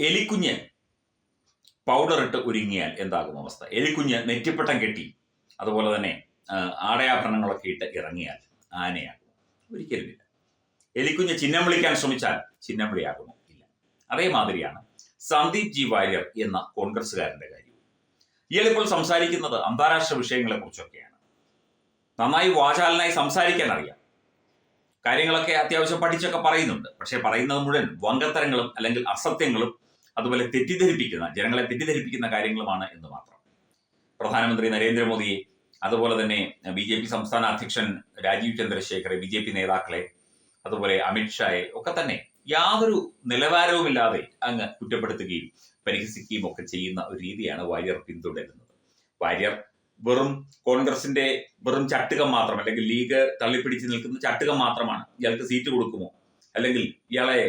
എലിക്കുഞ്ഞ് powder ഇട്ട് ഒരുങ്ങിയാൽ എന്താകും അവസ്ഥ? എലിക്കുഞ്ഞ് നെറ്റിപ്പട്ടം കെട്ടി അതുപോലെ തന്നെ ആടയാഭരണങ്ങളൊക്കെ ഇട്ട് ഇറങ്ങിയാൽ ആനയാകും. ഒരിക്കലുമില്ല. എലിക്കുഞ്ഞ് ചിഹ്നം വിളിക്കാൻ ശ്രമിച്ചാൽ ചിഹ്നം വിളിയാകുമോ ഇല്ല. അതേമാതിരിയാണ് സന്ദീപ് ജി വാര്യർ എന്ന കോൺഗ്രസ്സുകാരന്റെ കാര്യം. ഇയാളിപ്പോൾ സംസാരിക്കുന്നത് അന്താരാഷ്ട്ര വിഷയങ്ങളെ കുറിച്ചൊക്കെയാണ് നന്നായി വാചാലനായി സംസാരിക്കാൻ അറിയാം കാര്യങ്ങളൊക്കെ അത്യാവശ്യം പഠിച്ചൊക്കെ പറയുന്നുണ്ട്. പക്ഷേ പറയുന്നത് മുഴുവൻ വങ്കത്തരങ്ങളും അല്ലെങ്കിൽ അസത്യങ്ങളും അതുപോലെ തെറ്റിദ്ധരിപ്പിക്കുന്ന ജനങ്ങളെ തെറ്റിദ്ധരിപ്പിക്കുന്ന കാര്യങ്ങളുമാണ് എന്ന് മാത്രം. പ്രധാനമന്ത്രി നരേന്ദ്രമോദിയെ അതുപോലെ തന്നെ ബി ജെ പി സംസ്ഥാന അധ്യക്ഷൻ രാജീവ് ചന്ദ്രശേഖറെ ബി ജെ പി നേതാക്കളെ അതുപോലെ അമിത്ഷായെ ഒക്കെ തന്നെ യാതൊരു നിലവാരവുമില്ലാതെ അങ്ങ് കുറ്റപ്പെടുത്തുകയും പരിഹസിക്കുകയും ഒക്കെ ചെയ്യുന്ന ഒരു രീതിയാണ് വാര്യർ പിന്തുടരുന്നത്. വാര്യർ വെറും കോൺഗ്രസിന്റെ വെറും ചട്ടുകം മാത്രം അല്ലെങ്കിൽ ലീഗ് തള്ളിപ്പിടിച്ച് നിൽക്കുന്ന ചട്ടുകം മാത്രമാണ്. ഇയാൾക്ക് സീറ്റ് കൊടുക്കുമോ? അല്ലെങ്കിൽ ഇയാളെ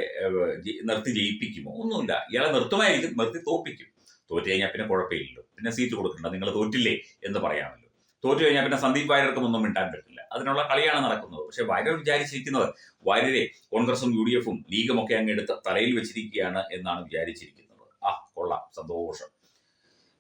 നിർത്തി ജയിപ്പിക്കുമോ? ഒന്നുമില്ല. ഇയാളെ നിർത്തുമായിരിക്കും നിർത്തി തോപ്പിക്കും. തോറ്റു കഴിഞ്ഞാൽ പിന്നെ കുഴപ്പമില്ലല്ലോ. പിന്നെ സീറ്റ് കൊടുക്കണ്ട നിങ്ങൾ തോറ്റില്ലേ എന്ന് പറയാമല്ലോ. തോറ്റു കഴിഞ്ഞാൽ പിന്നെ സന്ദീപ് വാര്യർക്കും ഒന്നും മിണ്ടാൻ പറ്റില്ല. അതിനുള്ള കളിയാണ് നടക്കുന്നത്. പക്ഷെ വാര്യർ വിചാരിച്ചിരിക്കുന്നത് വാര്യരെ കോൺഗ്രസും യു ഡി എഫും ലീഗും ഒക്കെ അങ്ങ് എടുത്ത് തലയിൽ വെച്ചിരിക്കുകയാണ് എന്നാണ് വിചാരിച്ചിരിക്കുന്നത്. ആ കൊള്ളാം. സന്തോഷം.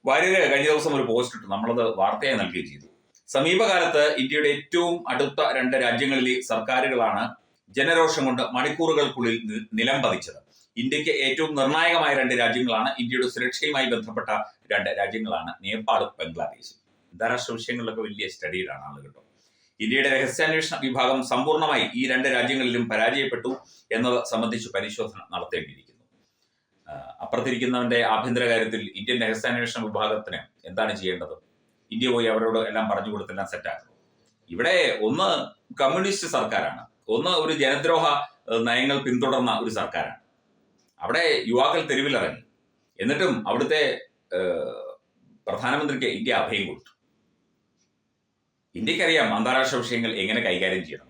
വാര്യര് കഴിഞ്ഞ ദിവസം ഒരു പോസ്റ്റ് ഇട്ടു. നമ്മളത് വാർത്തയായി നൽകുകയും ചെയ്തു. സമീപകാലത്ത് ഇന്ത്യയുടെ ഏറ്റവും അടുത്ത രണ്ട് രാജ്യങ്ങളിലെ സർക്കാരുകളാണ് ജനരോഷം കൊണ്ട് മണിക്കൂറുകൾക്കുള്ളിൽ നിലം പതിച്ചത്. ഇന്ത്യയ്ക്ക് ഏറ്റവും നിർണായകമായ രണ്ട് രാജ്യങ്ങളാണ് ഇന്ത്യയുടെ സുരക്ഷയുമായി ബന്ധപ്പെട്ട രണ്ട് രാജ്യങ്ങളാണ് നേപ്പാളും ബംഗ്ലാദേശും. അന്താരാഷ്ട്ര വിഷയങ്ങളിലൊക്കെ വലിയ സ്റ്റഡിയിലാണ് ആളുകൾ ഇന്ത്യയുടെ രഹസ്യാന്വേഷണ വിഭാഗം സമ്പൂർണമായി ഈ രണ്ട് രാജ്യങ്ങളിലും പരാജയപ്പെട്ടു എന്നത് സംബന്ധിച്ച് പരിശോധന നടത്തേണ്ടിയിരിക്കുന്നു. അപ്പുറത്തിരിക്കുന്നവന്റെ ആഭ്യന്തര കാര്യത്തിൽ ഇന്ത്യൻ രഹസ്യാന്വേഷണ വിഭാഗത്തിന് എന്താണ് ചെയ്യേണ്ടത്? ഇന്ത്യ പോയി അവരോട് എല്ലാം പറഞ്ഞു കൊടുത്തെല്ലാം സെറ്റാക്കുന്നു ഇവിടെ ഒന്ന് കമ്മ്യൂണിസ്റ്റ് സർക്കാരാണ്. ഒന്ന് ഒരു ജനദ്രോഹ നയങ്ങൾ പിന്തുടർന്ന ഒരു സർക്കാരാണ്. അവിടെ യുവാക്കൾ തെരുവിലിറങ്ങി. എന്നിട്ടും അവിടുത്തെ പ്രധാനമന്ത്രിക്ക് ഇന്ത്യ അഭയം കൊടുത്തു. ഇന്ത്യക്കറിയാം അന്താരാഷ്ട്ര വിഷയങ്ങൾ എങ്ങനെ കൈകാര്യം ചെയ്യണം.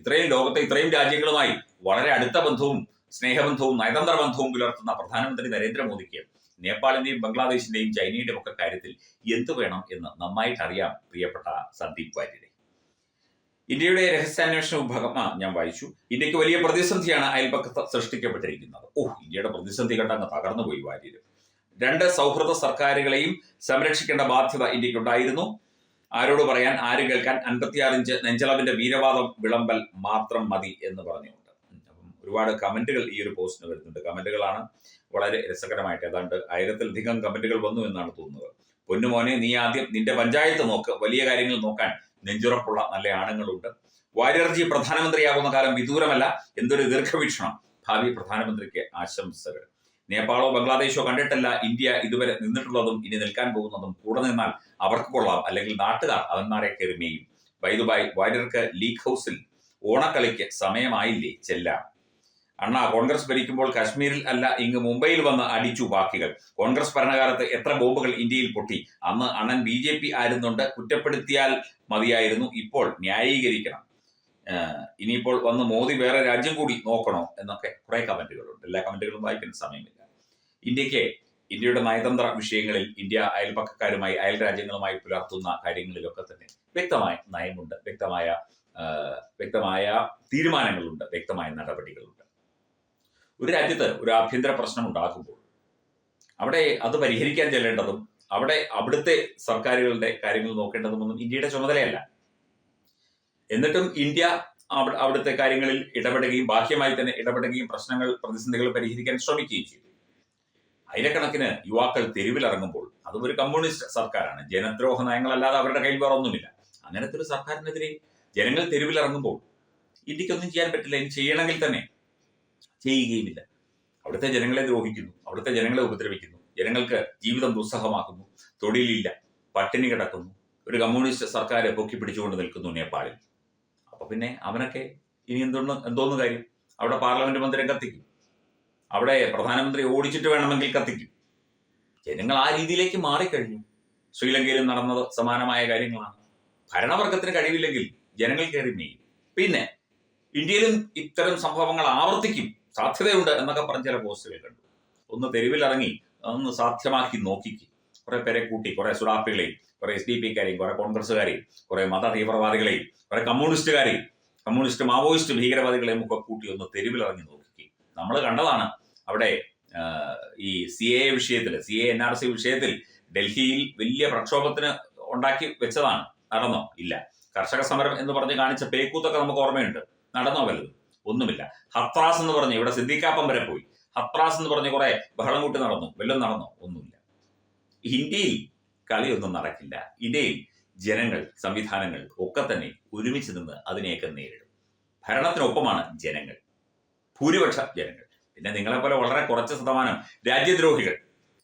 ഇത്രയും ലോകത്തെ ഇത്രയും രാജ്യങ്ങളുമായി വളരെ അടുത്ത ബന്ധവും സ്നേഹബന്ധവും നയതന്ത്ര ബന്ധവും പുലർത്തുന്ന പ്രധാനമന്ത്രി നരേന്ദ്രമോദിക്ക് നേപ്പാളിന്റെയും ബംഗ്ലാദേശിന്റെയും ചൈനയുടെയും ഒക്കെ കാര്യത്തിൽ എന്തു വേണം എന്ന് നന്നായിട്ട് അറിയാം പ്രിയപ്പെട്ട സന്ദീപ് വാര്യരെ. ഇന്ത്യയുടെ രഹസ്യാന്വേഷണ വിഭാഗം ആ ഞാൻ വായിച്ചു. ഇന്ത്യയ്ക്ക് വലിയ പ്രതിസന്ധിയാണ് അയൽപക്കത്ത് സൃഷ്ടിക്കപ്പെട്ടിരിക്കുന്നത്. ഓ ഇന്ത്യയുടെ പ്രതിസന്ധി കണ്ട കണ്ടങ്ങ് തകർന്നുപോയി വാര്യര്. രണ്ട് സൗഹൃദ സർക്കാരുകളെയും സംരക്ഷിക്കേണ്ട ബാധ്യത ഇന്ത്യക്കുണ്ടായിരുന്നു. ആരോട് പറയാൻ ആരും കേൾക്കാൻ അൻപത്തിയാറ് ഇഞ്ച് നെഞ്ചളവിന്റെ വീരവാദം വിളമ്പൽ മാത്രം മതി എന്ന് പറഞ്ഞുകൊണ്ട്. അപ്പം ഒരുപാട് കമന്റുകൾ ഈ ഒരു പോസ്റ്റിന് വരുന്നുണ്ട്. കമന്റുകളാണ് വളരെ രസകരമായിട്ട് ഏതാണ്ട് ആയിരത്തിലധികം കമന്റുകൾ വന്നു എന്നാണ് തോന്നുന്നത്. പൊന്നുമോനെ നീ ആദ്യം നിന്റെ പഞ്ചായത്ത് നോക്ക്. വലിയ കാര്യങ്ങൾ നോക്കാൻ നെഞ്ചുറപ്പുള്ള നല്ല ആണുങ്ങളുണ്ട്. വാര്യർജി പ്രധാനമന്ത്രിയാകുന്ന കാലം വിദൂരമല്ല എന്തൊരു ദീർഘവീക്ഷണം. ഭാവി പ്രധാനമന്ത്രിക്ക് ആശംസകൾ. നേപ്പാളോ ബംഗ്ലാദേശോ കണ്ടിട്ടല്ല ഇന്ത്യ ഇതുവരെ നിന്നിട്ടുള്ളതും ഇനി നിൽക്കാൻ പോകുന്നതും കൂടെ നിന്നാൽ അവർക്ക് കൊള്ളാം അല്ലെങ്കിൽ നാട്ടുകാർ അവന്മാരെ കയറി മേയും വൈദുബായ് വാര്യർക്ക് ലീഗ് ഹൗസിൽ ഓണക്കളിക്ക് സമയമായില്ലേ ചെല്ലാം. അണ്ണ കോൺഗ്രസ് ഭരിക്കുമ്പോൾ കാശ്മീരിൽ അല്ല ഇങ്ങ് മുംബൈയിൽ വന്ന് അടിച്ചു ബാക്കികൾ കോൺഗ്രസ് ഭരണകാലത്ത് എത്ര ബോംബുകൾ ഇന്ത്യയിൽ പൊട്ടി. അന്ന് അണ്ണൻ ബി ജെ പി ആയിരുന്നുണ്ട് കുറ്റപ്പെടുത്തിയാൽ മതിയായിരുന്നു. ഇപ്പോൾ ന്യായീകരിക്കണം. ഇനിയിപ്പോൾ വന്ന് മോദി വേറെ രാജ്യം കൂടി നോക്കണോ എന്നൊക്കെ കുറെ കമന്റുകളുണ്ട്. എല്ലാ കമന്റുകളും വായിക്കുന്ന സമയമില്ല. ഇന്ത്യയ്ക്ക് ഇന്ത്യയുടെ നയതന്ത്ര വിഷയങ്ങളിൽ ഇന്ത്യ അയൽപക്കക്കാരുമായി അയൽ രാജ്യങ്ങളുമായി പുലർത്തുന്ന കാര്യങ്ങളിലൊക്കെ തന്നെ വ്യക്തമായ നയമുണ്ട് വ്യക്തമായ വ്യക്തമായ തീരുമാനങ്ങളുണ്ട് വ്യക്തമായ നടപടികളുണ്ട്. ഒരു രാജ്യത്ത് ഒരു ആഭ്യന്തര പ്രശ്നം ഉണ്ടാകുമ്പോൾ അവിടെ അത് പരിഹരിക്കാൻ ചെല്ലേണ്ടതും അവിടെ അവിടുത്തെ സർക്കാരുകളുടെ കാര്യങ്ങൾ നോക്കേണ്ടതുമൊന്നും ഇന്ത്യയുടെ ചുമതലയല്ല. എന്നിട്ടും ഇന്ത്യ അവി- അവിടുത്തെ കാര്യങ്ങളിൽ ഇടപെടുകയും ബാഹ്യമായി തന്നെ ഇടപെടുകയും പ്രശ്നങ്ങൾ പ്രതിസന്ധികൾ പരിഹരിക്കാൻ ശ്രമിക്കുകയും ചെയ്തു. ആയിരക്കണക്കിന് യുവാക്കൾ തെരുവിലിറങ്ങുമ്പോൾ അതും ഒരു കമ്മ്യൂണിസ്റ്റ് സർക്കാരാണ്. ജനദ്രോഹ നയങ്ങളല്ലാതെ അവരുടെ കയ്യിൽ വേറെ ഒന്നുമില്ല. അങ്ങനത്തെ ഒരു സർക്കാരിനെതിരെ ജനങ്ങൾ തെരുവിലിറങ്ങുമ്പോൾ ഇന്ത്യക്കൊന്നും ചെയ്യാൻ പറ്റില്ല. ഇനി ചെയ്യണമെങ്കിൽ തന്നെ ചെയ്യുകയുമില്ല. അവിടുത്തെ ജനങ്ങളെ ദ്രോഹിക്കുന്നു അവിടുത്തെ ജനങ്ങളെ ഉപദ്രവിക്കുന്നു ജനങ്ങൾക്ക് ജീവിതം ദുസ്സഹമാക്കുന്നു തൊഴിലില്ല പട്ടിണി കിടക്കുന്നു ഒരു കമ്മ്യൂണിസ്റ്റ് സർക്കാർ പൊക്കി പിടിച്ചുകൊണ്ട് നിൽക്കുന്നു നേപ്പാളിൽ. അപ്പൊ പിന്നെ അവനൊക്കെ ഇനി എന്തോന്ന് എന്തോന്ന് കാര്യം? അവിടെ പാർലമെന്റ് മന്ദിരം കത്തിക്കും. അവിടെ പ്രധാനമന്ത്രി ഓടിച്ചിട്ട് വേണമെങ്കിൽ കത്തിക്കും. ജനങ്ങൾ ആ രീതിയിലേക്ക് മാറിക്കഴിഞ്ഞു. ശ്രീലങ്കയിലും നടന്നത് സമാനമായ കാര്യങ്ങളാണ്. ഭരണവർഗത്തിന് കഴിവില്ലെങ്കിൽ ജനങ്ങൾ കയറി മെയ്യും പിന്നെ ഇന്ത്യയിലും ഇത്തരം സംഭവങ്ങൾ ആവർത്തിക്കും. സാധ്യതയുണ്ട് എന്നൊക്കെ പറഞ്ഞ ചില പോസ്റ്റുകൾ കണ്ടു. ഒന്ന് തെരുവിലിറങ്ങി ഒന്ന് സാധ്യമാക്കി നോക്കിക്ക്. കുറെ പേരെ കൂട്ടി കുറെ സുഡാപ്പികളെയും കുറെ എസ് ഡി പിക്കാരെയും കുറെ കോൺഗ്രസ്സുകാരെയും കുറെ മത തീവ്രവാദികളെയും കുറെ കമ്മ്യൂണിസ്റ്റുകാരെയും കമ്മ്യൂണിസ്റ്റ് മാവോയിസ്റ്റ് ഭീകരവാദികളെയും ഒക്കെ കൂട്ടി ഒന്ന് തെരുവിലിറങ്ങി നോക്കി നമ്മൾ കണ്ടതാണ് അവിടെ ഈ സി എ വിഷയത്തിൽ C A N R C വിഷയത്തിൽ ഡൽഹിയിൽ വലിയ പ്രക്ഷോഭത്തിന് ഉണ്ടാക്കി വെച്ചതാണ്. നടന്നോ? ഇല്ല. കർഷക സമരം എന്ന് പറഞ്ഞ് കാണിച്ച പേക്കൂത്തൊക്കെ നമുക്ക് ഓർമ്മയുണ്ട്. നടന്നോ വല്ലതും? ഒന്നുമില്ല. ഹത്രാസ് എന്ന് പറഞ്ഞ് ഇവിടെ സിദ്ദിഖാപ്പം വരെ പോയി. ഹത്രാസ് എന്ന് പറഞ്ഞ് കുറെ ബഹളം കൂട്ടി നടന്നു വെല്ലം നടന്നു ഒന്നുമില്ല. ഇന്ത്യയിൽ കളിയൊന്നും നടക്കില്ല. ഇന്ത്യയിൽ ജനങ്ങൾ സംവിധാനങ്ങൾ ഒക്കെ തന്നെ ഒരുമിച്ച് നിന്ന് അതിനെയൊക്കെ നേരിടും. ഭരണത്തിനൊപ്പമാണ് ജനങ്ങൾ. ഭൂരിപക്ഷ ജനങ്ങൾ. പിന്നെ നിങ്ങളെപ്പോലെ വളരെ കുറച്ച് ശതമാനം രാജ്യദ്രോഹികൾ.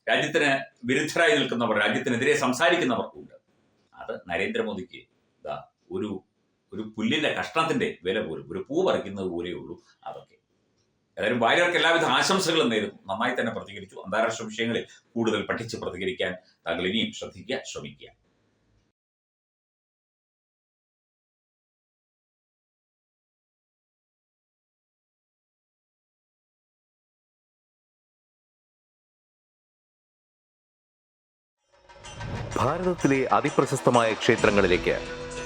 രാജ്യത്തിന് വിരുദ്ധരായി നിൽക്കുന്നവർ രാജ്യത്തിനെതിരെ സംസാരിക്കുന്നവർ ഉണ്ട് അത് നരേന്ദ്രമോദിക്ക് ഒരു ഒരു പുല്ലിന്റെ കഷ്ണത്തിന്റെ വില പോലും ഒരു പൂ പറിക്കുന്നത് പോലെ ഉള്ളൂ അതൊക്കെ. ഏതായാലും വാര്യർക്ക് എല്ലാവിധ ആശംസകളും നേരുന്നു. നന്നായി തന്നെ പ്രതികരിച്ചു. അന്താരാഷ്ട്ര വിഷയങ്ങളിൽ കൂടുതൽ പഠിച്ച് പ്രതികരിക്കാൻ താങ്കൾ ഇനിയും ശ്രദ്ധിക്കുക ശ്രമിക്കുക. ഭാരതത്തിലെ അതിപ്രശസ്തമായ ക്ഷേത്രങ്ങളിലേക്ക്